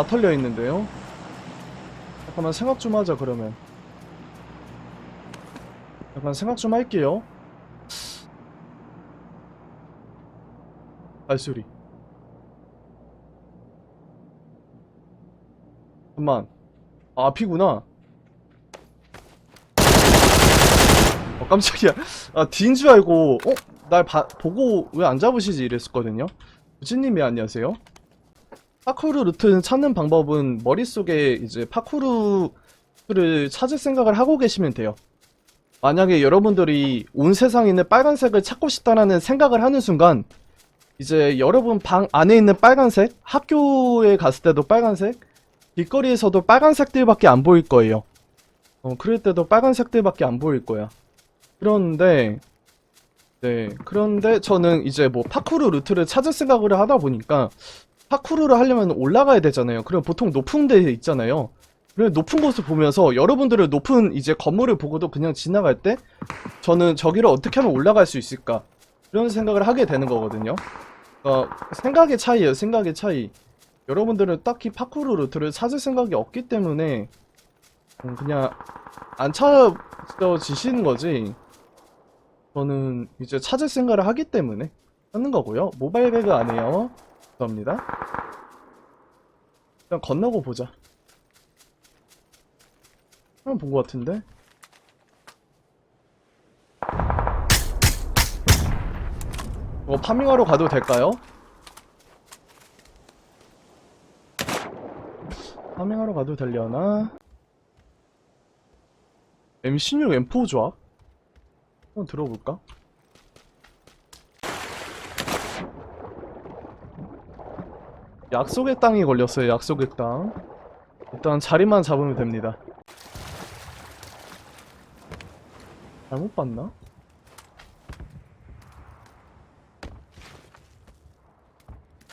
다 털려 있는데요. 잠깐만 생각 좀 하자 그러면. 약간 생각 좀 할게요. 발소리. 잠만. 아, 앞이구나. 어, 깜짝이야. 아, 뒤인 줄 알고, 어? 날 봐, 보고 왜 안 잡으시지? 이랬었거든요. 우진님이 안녕하세요. 파쿠르 루트는 찾는 방법은 머릿속에 이제 파쿠르를 찾을 생각을 하고 계시면 돼요. 만약에 여러분들이 온 세상에 있는 빨간색을 찾고 싶다라는 생각을 하는 순간 이제 여러분 방 안에 있는 빨간색, 학교에 갔을 때도 빨간색, 길거리에서도 빨간색들밖에 안 보일 거예요. 어, 그럴 때도 빨간색들밖에 안 보일 거야. 그런데 네, 그런데 저는 이제 뭐 파쿠르 루트를 찾을 생각을 하다 보니까 파쿠르를 하려면 올라가야 되잖아요. 그럼 보통 높은 데 있잖아요. 그래 높은 곳을 보면서 여러분들을 높은 이제 건물을 보고도 그냥 지나갈 때 저는 저기를 어떻게 하면 올라갈 수 있을까 이런 생각을 하게 되는 거거든요. 어, 생각의 차이예요. 생각의 차이. 여러분들은 딱히 파쿠르 루트를 찾을 생각이 없기 때문에 음, 그냥 안 찾아지시는 거지. 저는 이제 찾을 생각을 하기 때문에 하는 거고요. 모바일 배그 안 해요. 감사합니다. 그냥 건너고 보자. 한번 본 것 같은데? 뭐 파밍하러 가도 될까요? 파밍하러 가도 되려나? M16, M4 조합? 한번 들어볼까? 약속의 땅이 걸렸어요, 약속의 땅. 일단 자리만 잡으면 됩니다. 잘못 봤나?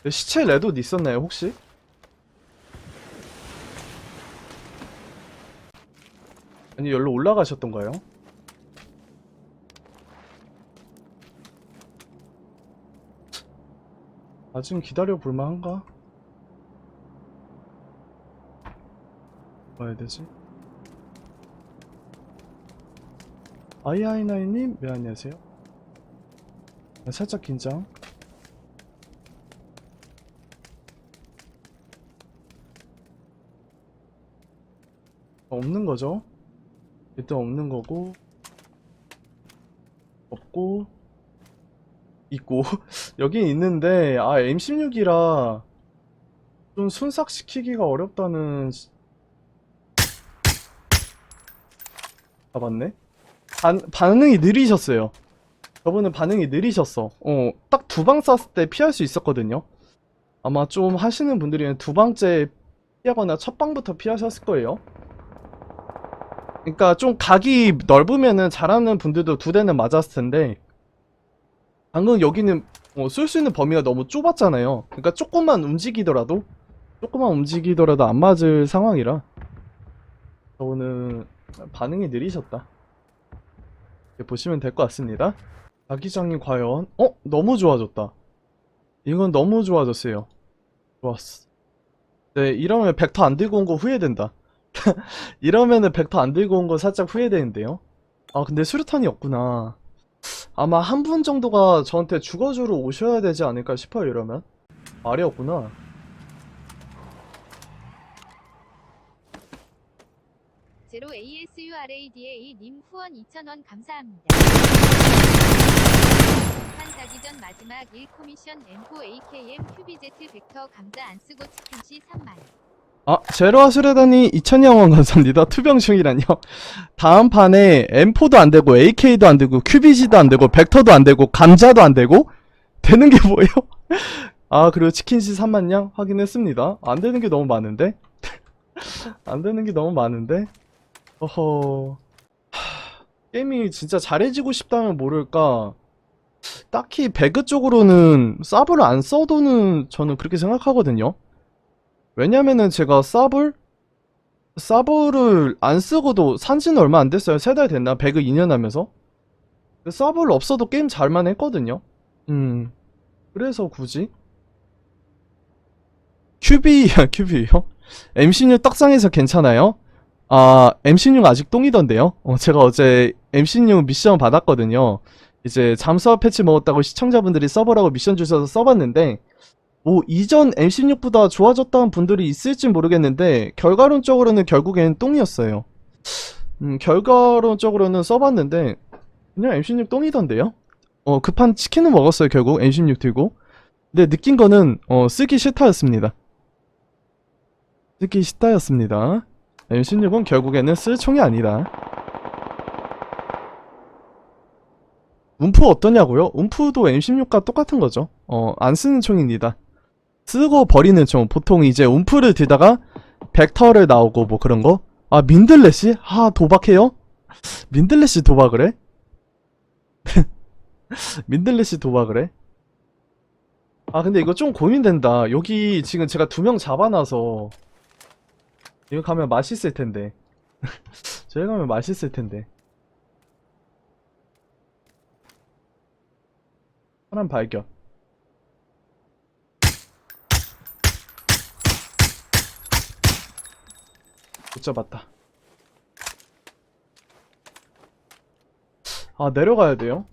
네, 시체 레돗 있었나요, 혹시? 아니, 여기로 올라가셨던가요? 아직 기다려 볼만한가? 뭐 해야 되지? 아이아이나이님, 네, 안녕하세요. 네, 살짝 긴장. 없는 거죠? 일단 없는 거고, 없고, 있고, 여긴 있는데, 아, M16이라 좀 순삭시키기가 어렵다는. 시- 아? 반, 반응이 느리셨어요. 저분은 반응이 느리셨어. 어, 딱 두 방 쐈을 때 피할 수 있었거든요. 아마 좀 하시는 분들은 두 방째 피하거나 첫 방부터 피하셨을 거예요. 그러니까 좀 각이 넓으면은 잘하는 분들도 두 대는 맞았을 텐데, 방금 여기는 어, 쏠수 있는 범위가 너무 좁았잖아요. 그러니까 조금만 움직이더라도, 조금만 움직이더라도 안 맞을 상황이라, 저는 반응이 느리셨다. 보시면 될 것 같습니다. 자기장이 과연 어? 너무 좋아졌다. 이건 너무 좋아졌어요. 좋았어. 네, 이러면 벡터 안 들고 온 거 후회된다. 이러면은 벡터 안 들고 온 거 살짝 후회되는데요. 아, 근데 수류탄이 없구나. 아마 한 분 정도가 저한테 죽어주러 오셔야 되지 않을까 싶어요, 이러면. 말이 없구나. 제로 ASURADA 님 후원 2,000원 감사합니다. 한 자기 전 마지막 1 코미션 M4 AKM QBZ 벡터 감자 안 쓰고 치킨시 3만. 아, 제로아 수레단이 2,000영원 감사합니다. 투병충이란요. 다음 판에 M4도 안 되고, AK도 안 되고, QBG도 안 되고, 벡터도 안 되고, 감자도 안 되고, 되는 게 뭐예요? 아, 그리고 치킨시 3만냥 확인했습니다. 안 되는 게 너무 많은데? 안 되는 게 너무 많은데? 어허. 하, 게임이 진짜 잘해지고 싶다면 모를까. 딱히 배그 쪽으로는 서브를 안 써도는 저는 그렇게 생각하거든요. 왜냐면은 제가 서블? 서브를 안 쓰고도 산지는 얼마 안 됐어요. 세 달 됐나? 배그 2년 하면서. 서브를 없어도 게임 잘만 했거든요. 음. 그래서 굳이? 큐비, 큐비요? MC6 떡상에서 괜찮아요? 아, MC6 아직 똥이던데요? 어, 제가 어제 MC6 미션 받았거든요. 이제 잠수화 패치 먹었다고 시청자분들이 써보라고 미션 주셔서 써봤는데, 뭐, 이전 MC6보다 좋아졌다는 분들이 있을진 모르겠는데, 결과론적으로는 결국엔 똥이었어요. 음, 결과론적으로는 써봤는데, 그냥 MC6 똥이던데요? 어, 급한 치킨은 먹었어요, 결국. MC6 들고. 근데 느낀 거는, 어, 쓰기 싫다였습니다. 쓰기 싫다였습니다. M16은 결국에는 쓸 총이 아니다. 움프 어떠냐고요? 움프도 M16과 똑같은 거죠. 어, 안 쓰는 총입니다. 쓰고 버리는 총. 보통 이제 움프를 들다가 벡터를 나오고 뭐 그런 거. 아, 민들레시? 아, 도박해요? 민들레시 도박을 해? 민들레시 도박을 해? 아, 근데 이거 좀 고민된다. 여기 지금 제가 두 명 잡아놔서 이거 가면 맛있을 텐데. 저희 가면 맛있을 텐데. 사람 발견. 못 잡았다. 아, 내려가야 돼요?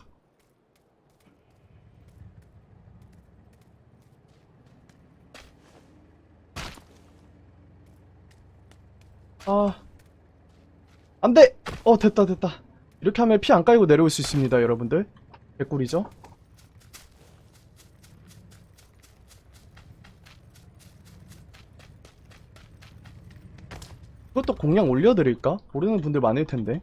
아. 안 돼! 어, 됐다, 됐다. 이렇게 하면 피 안 깔고 내려올 수 있습니다, 여러분들. 개꿀이죠? 이것도 공략 올려드릴까? 모르는 분들 많을 텐데.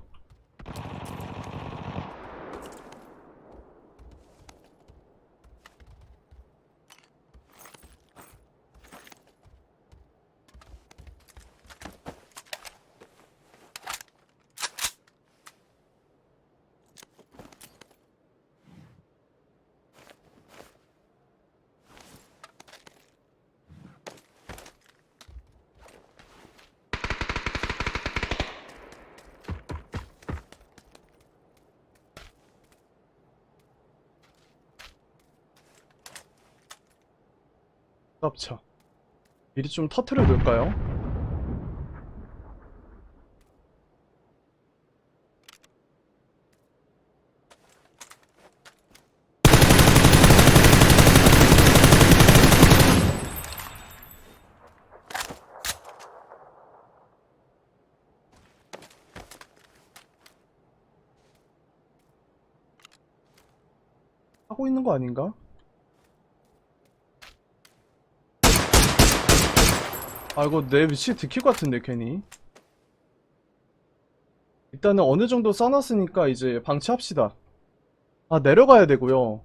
깝죠. 미리 좀 터트려 볼까요? 하고 있는 거 아닌가? 아 이거 내 위치 들킬 것 같은데 괜히. 일단은 어느 정도 써놨으니까 이제 방치합시다. 아 내려가야 되고요.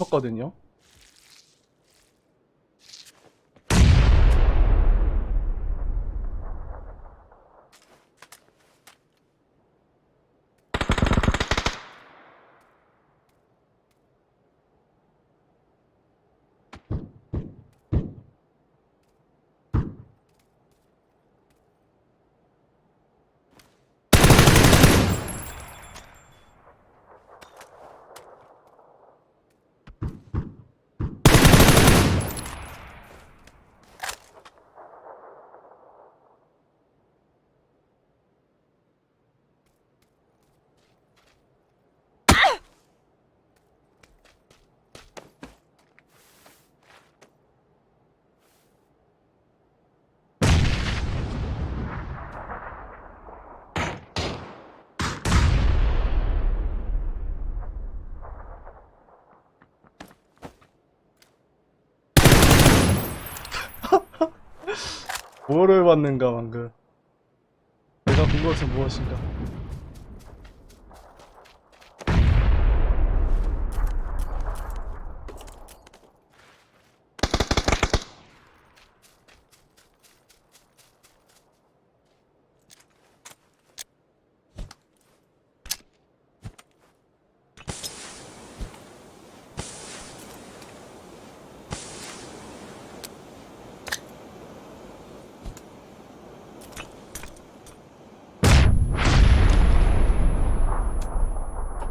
었거든요 뭐를 받는가 방금? 내가 본 것은 무엇인가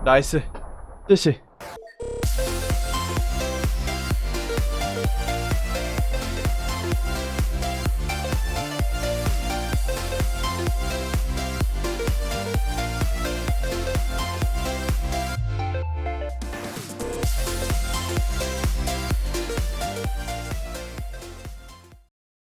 나이스. 뜻이.